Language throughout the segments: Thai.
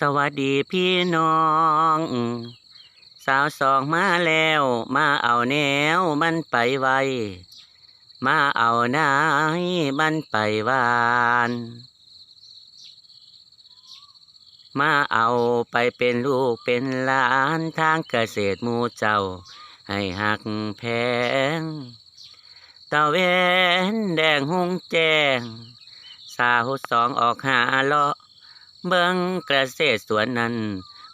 สวัสดีพี่น้อง สาวสองมาแล้ว มาเอาแนวมันไปไว มาเอานายมันไปวาน มาเอาไปเป็นลูกเป็นหลานทางเกษตรมูเจ้า ให้หักแพงตะเวนแดงหงแจงสาวสองออกหาเลาะ เบิ้งเกษตรสวนนั้น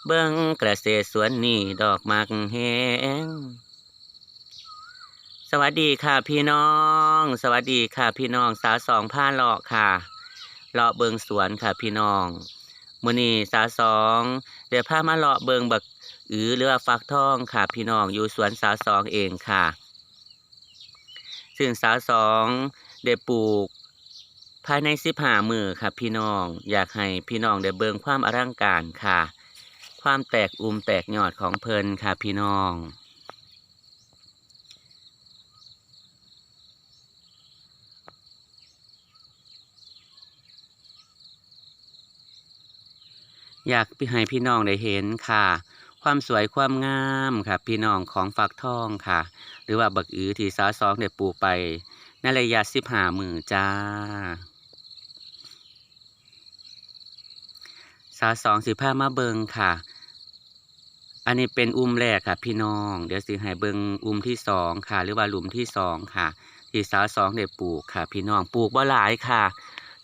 เบิ้งเกษตรสวนนี่ดอกมักแหงสวัสดีค่ะพี่น้อง สวัสดีค่ะพี่น้องสาวสองผ้าเลาะค่ะเลาะเบิงสวนค่ะพี่น้องมื้อนี้สาวสองเดี๋ยวพามาเลาะเบิงบักอือหรือฟักทองค่ะพี่น้องอยู่สวนสาวสองเองค่ะ ซึ่งสาวสองได้ปลูก ภายในสิบห้ามือค่ะพี่น้องอยากให้พี่น้องได้เบิ่งความอลังการค่ะ ความแตกอุ้มแตกยอดของเพลินค่ะพี่น้องอยากให้พี่น้องได้เห็นค่ะ ความสวยความงามค่ะ พี่น้องของฝักทองค่ะ หรือว่าบักอือที่สาวสองได้ปลูกไปในระยะสิบห้ามือจ้า สาวสองสิผ้ามาเบิงค่ะ อันนี้เป็นอุ้มแรกค่ะ พี่น้อง เดี๋ยวสิให้เบิงอุ้มที่สองค่ะ หรือว่าหลุมที่สองค่ะ ที่สาวสองได้ปลูกค่ะ พี่น้องปลูกบ่หลายค่ะ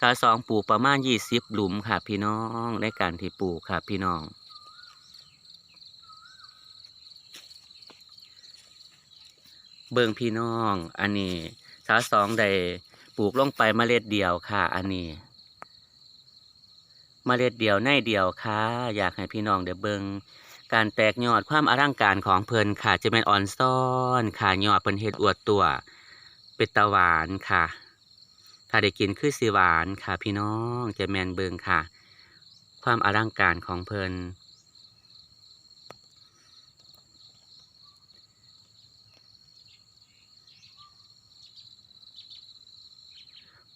สาวสองปลูกประมาณยี่สิบหลุมค่ะ พี่น้องในการที่ปลูกค่ะ พี่น้องเบิงพี่น้อง อันนี้สาสองได้ปลูกลงไปเมล็ดเดียวค่ะ อันนี้ เมล็ดเดียวในเดียวค่ะ อยากให้พี่น้องได้เบิงการแตกยอดความอลังการของเพลินค่ะ จะเป็นอ่อนซ่อนค่ะยอดเพิ่นเฮ็ดอวดตัวเป็นตะหวานค่ะ ถ้าได้กินคือสิหวานค่ะ พี่น้องจะแมนเบิงค่ะ ความอลังการของเพลิน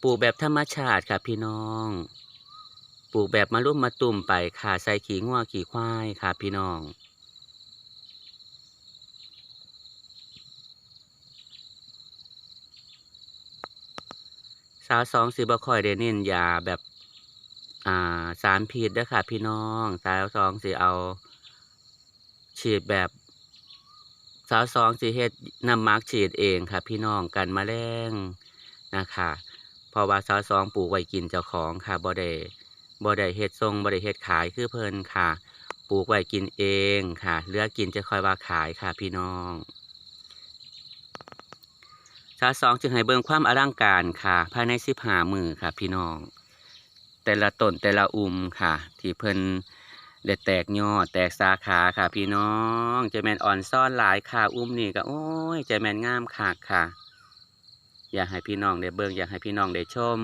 ปลูกแบบธรรมชาติค่ะพี่น้อง ปลูกแบบมารุ่มมาตุ่มไปค่ะใส่ขี้งัวขี้ควายค่ะพี่น้อง สาวสองสิบคอยได้เน้นยาแบบอ่าสารพิษด้อค่ะพี่น้องสาวสองสิเอาฉีดแบบสาวสองสิเฮ็ดน้ำมักฉีดเองค่ะ พี่น้องกันแมลงนะคะเพราะว่าสาวสองปลูกไว้กินเจ้าของค่ะบ่ได้ บ่ได้เฮ็ดทรงบ่ได้เฮ็ดขายคือเพิ่นค่ะ ปลูกไว้กินเองค่ะเหลือกินจะค่อยว่าขายค่ะพี่น้องสาสองจึงให้เบิ่งความอลังการค่ะ ภายในสิบหามือค่ะ พี่น้อง แต่ละต้นแต่ละอุ่มค่ะ ที่เพิ่นได้แตกยอดแตกสาขาค่ะ พี่น้องจะแมนอ่อนซ่อนหลายค่ะอุ้มนี่ก็โอ้ยจะแมนงามคักค่ะ อยากให้พี่น้องได้เบิ่งอยากให้พี่น้องได้ชม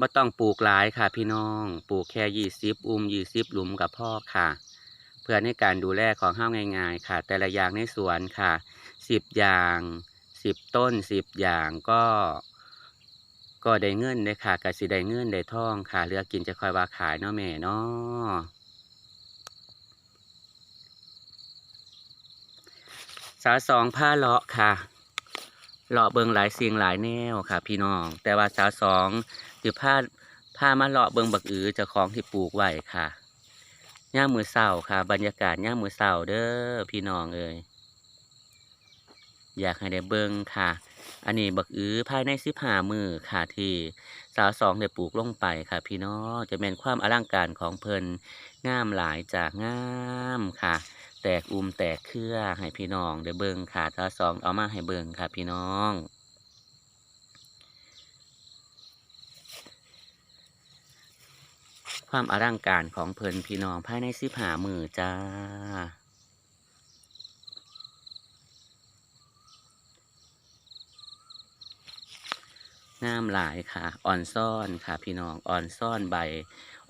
บ่ต้องปลูกหลายค่ะพี่น้อง ปลูกแค่ยี่สิบอุ้มยี่สิบหลุมกับพ่อค่ะ เพื่อในการดูแลของห้าง่าย ๆ ค่ะ แต่ละอย่างในสวนค่ะสิบอย่างสิบต้นสิบอย่างก็ ก็ได้เงินเลยค่ะกสิได้เงินได้ท่องค่ะเลือกกินจะคอยว่าขายเนาะแม่เนาะสาสองผ้าเลาะค่ะ เลาะเบิงหลายเสิ่งหลายแนวค่ะ พี่น้อง แต่ว่าสาวสองคือผ้าผ้ามาเลาะเบิงบักอือจะของที่ปลูกไว้ค่ะย่ามมือเศร้าค่ะ บรรยากาศย่ามมือเศร้าเด้อพี่น้องเอ้ยอยากให้ได้เบิงค่ะ อันนี้บักอือภายในสิบห้ามือค่ะที่สาวสองได้ปลูกลงไปค่ะ พี่น้องจะเป็นความอลังการของเพลินงามหลายจากงามค่ะ แตกอุ้มแตกเครือให้พี่น้องได้เบิงค่ะสาสองเอามาให้เบิงค่ะพี่น้องความอลังการของเพลินพี่น้องภายในสิบหามือจ้า งามหลายค่ะ อ่อนซ่อนค่ะพี่น้อง อ่อนซ่อนใบ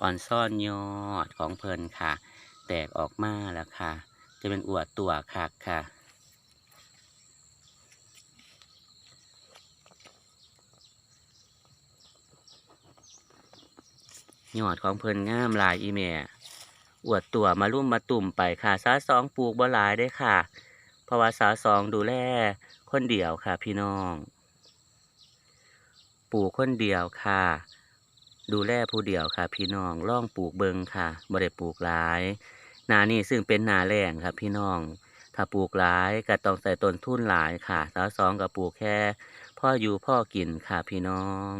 อ่อนซ่อนยอดของเพลินค่ะ แตกออกมาแล้วค่ะ จะเป็นอวดตัวคักค่ะ ยอดของเพลินงามลายอีแม่อวดตัวมารุ่มมาตุ่มไปค่ะสาสองปลูกบ่หลายได้ค่ะ เพราะว่าสาสองดูแลคนเดียวค่ะพี่น้อง ปลูกคนเดียวค่ะ ดูแลผู้เดียวค่ะ พี่น้องล่องปลูกเบิงค่ะบ่ได้ปลูกหลาย นานี่ซึ่งเป็นนาแรงครับ พี่น้อง ถ้าปลูกหลายก็ต้องใส่ต้นทุนหลายค่ะสาวสองก็ปลูกแค่พ่ออยู่พ่อกินค่ะพี่น้อง